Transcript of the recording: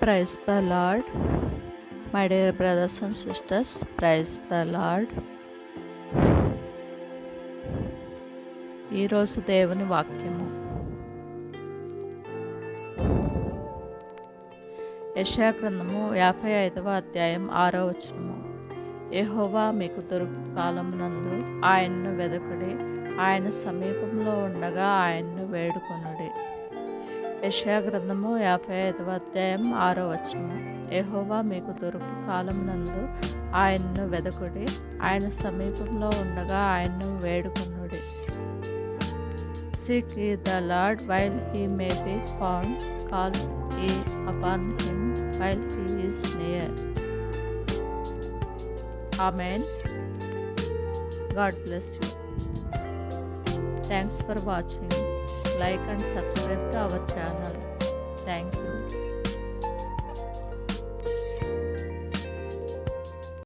Praise the lord my dear brothers and sisters praise the lord ఈరోజు దేవుని వాక్యము యశాగ్రంథము యాభై ఐదవ అధ్యాయం ఆరో వచనము ఎహోవా మీకు దొరుకు కాలమునందు ఆయన్ను వెదకడి ఆయన సమీపంలో ఉండగా ఆయన్ను వేడుకొనడి యషయా గ్రంథము యాభై ఐదవ అధ్యాయం ఆరో వచనము ఎహోవా మీకు దొరుకు కాలమునందు ఆయన్ను వెదకుడి ఆయన సమీపంలో ఉండగా ఆయన్ను వేడుకునుడి seek ye the lord while he may be found call ye upon him while he is near amen God bless you thanks for watching Like and subscribe to our channel. Thank you.